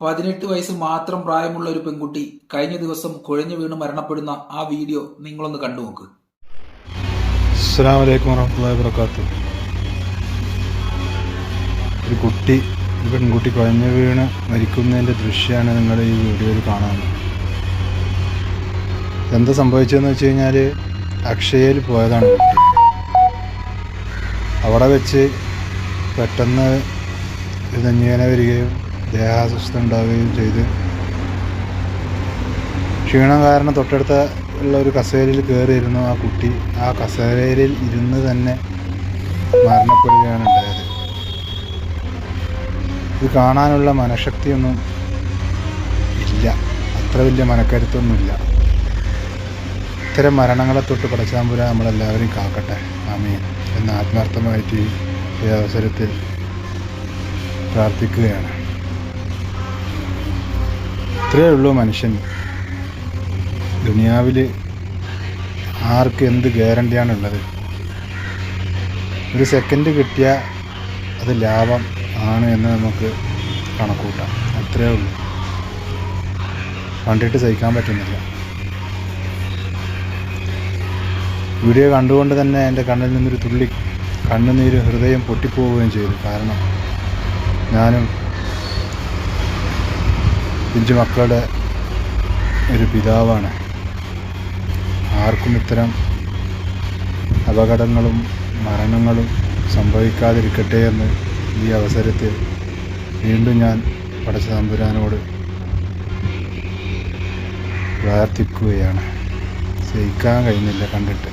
പതിനെട്ട് വയസ്സ് മാത്രം പ്രായമുള്ള ഒരു പെൺകുട്ടി കഴിഞ്ഞ ദിവസം കുഴഞ്ഞു വീണ് മരണപ്പെടുന്ന ആ വീഡിയോ നിങ്ങളൊന്ന് കണ്ടു നോക്ക്. ഒരു കുട്ടി ഒരു പെൺകുട്ടി കുഴഞ്ഞു വീണ് മരിക്കുന്നതിന്റെ ദൃശ്യമാണ് നിങ്ങൾ ഈ വീഡിയോയിൽ കാണുന്നത് എന്താ സംഭവിച്ചതെന്ന് വെച്ച് കഴിഞ്ഞാൽ അക്ഷയയിൽ പോയതാണ് കുട്ടി. അവിടെ വെച്ച് പെട്ടെന്ന് നെഞ്ഞുവേന വരികയും ദേഹാസ്വസ്ഥ ഉണ്ടാവുകയും ചെയ്ത്. ക്ഷീണം കാരണം തൊട്ടടുത്ത ഉള്ള ഒരു കസേരയിൽ കയറിയിരുന്നു ആ കുട്ടി. ആ കസേരയിൽ ഇരുന്ന് തന്നെ മരണപ്പെടുകയാണ് ഉണ്ടായത് ഇത് കാണാനുള്ള മനഃശക്തിയൊന്നും ഇല്ല. അത്ര വലിയ മനക്കരുത്തൊന്നുമില്ല. ഇത്തരം മരണങ്ങളെ തൊട്ട് പടച്ചാമ്പുര നമ്മളെല്ലാവരെയും കാക്കട്ടെ. ആമീൻ. എന്ന് ആത്മാർത്ഥമായിട്ട് ഈ അവസരത്തിൽ പ്രാർത്ഥിക്കുകയാണ്. ഇത്രയേ ഉള്ളൂ മനുഷ്യൻ. ദുനിയാവിൽ ആർക്ക് എന്ത് ഗ്യാരണ്ടിയാണുള്ളത്? ഒരു സെക്കൻഡ് കിട്ടിയാൽ അത് ലാഭം ആണ് എന്ന് നമുക്ക് കണക്കൂട്ടാം. അത്രയേ ഉള്ളൂ. കണ്ടിട്ട് സഹിക്കാൻ പറ്റുന്നില്ല. വീഡിയോ കണ്ടുകൊണ്ട് തന്നെ എന്റെ കണ്ണിൽ നിന്നൊരു തുള്ളി കണ്ണുനീര് ഹൃദയം പൊട്ടിപ്പോവുകയും ചെയ്തു. കാരണം ഞാനും പിഞ്ചു മക്കളുടെ ഒരു പിതാവാണ്. ആർക്കും ഇത്തരം അപകടങ്ങളും മരണങ്ങളും സംഭവിക്കാതിരിക്കട്ടെ എന്ന് ഈ അവസരത്തിൽ വീണ്ടും ഞാൻ പടച്ച തമ്പുരാനോട് പ്രാർത്ഥിക്കുകയാണ്. സഹിക്കാൻ കഴിയുന്നില്ല കണ്ടിട്ട്.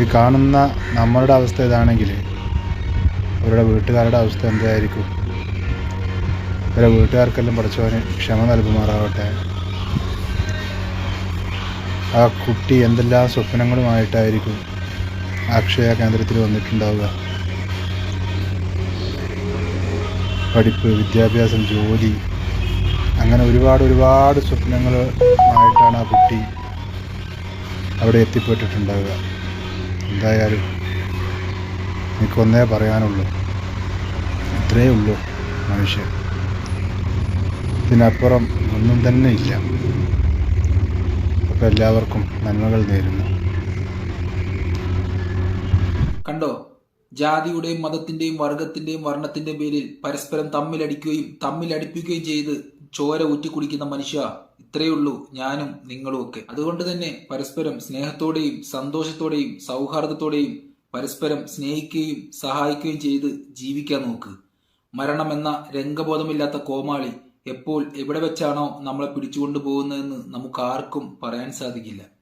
ഈ കാണുന്ന നമ്മളുടെ അവസ്ഥ ഇതാണെങ്കിൽ അവരുടെ വീട്ടുകാരുടെ അവസ്ഥ എന്തായിരിക്കും? അവരുടെ വീട്ടുകാർക്കെല്ലാം പഠിച്ചവന് ക്ഷമ നൽകുമാറാവട്ടെ. ആ കുട്ടി എന്തെല്ലാം സ്വപ്നങ്ങളുമായിട്ടായിരിക്കും അക്ഷയ കേന്ദ്രത്തിൽ വന്നിട്ടുണ്ടാവുക? പഠിപ്പ് വിദ്യാഭ്യാസം ജോലി അങ്ങനെ ഒരുപാട് ഒരുപാട് സ്വപ്നങ്ങളുമായിട്ടാണ് ആ കുട്ടി അവിടെ എത്തിപ്പെട്ടിട്ടുണ്ടാവുക. എന്തായാലും എനിക്കൊന്നേ പറയാനുള്ളൂ. ഇത്രയേ ഉള്ളൂ മനുഷ്യൻ. ഇതിനപ്പുറം ഒന്നും തന്നെ ഇല്ല. അപ്പോൾ എല്ലാവർക്കും നന്മകൾ നേരുന്നു. കണ്ടോ? ജാതിയുടെയും മതത്തിന്റെയും വർഗത്തിന്റെയും വർണത്തിന്റെയും പേരിൽ പരസ്പരം തമ്മിലടിക്കുകയും തമ്മിലടിപ്പിക്കുകയും ചെയ്ത് ചോര ഊറ്റി കുടിക്കുന്ന മനുഷ്യ ഇത്രയേ ഉള്ളൂ ഞാനും നിങ്ങളും ഒക്കെ. അതുകൊണ്ട് തന്നെ പരസ്പരം സ്നേഹത്തോടെയും സന്തോഷത്തോടെയും സൗഹാർദ്ദത്തോടെയും പരസ്പരം സ്നേഹിക്കുകയും സഹായിക്കുകയും ചെയ്ത് ജീവിക്കാൻ നോക്ക്. മരണമെന്ന രംഗബോധമില്ലാത്ത കോമാളി എപ്പോൾ എവിടെ വെച്ചാണോ നമ്മളെ പിടിച്ചുകൊണ്ടു പോകുന്നതെന്ന് നമുക്ക് ആർക്കും പറയാൻ സാധിക്കില്ല.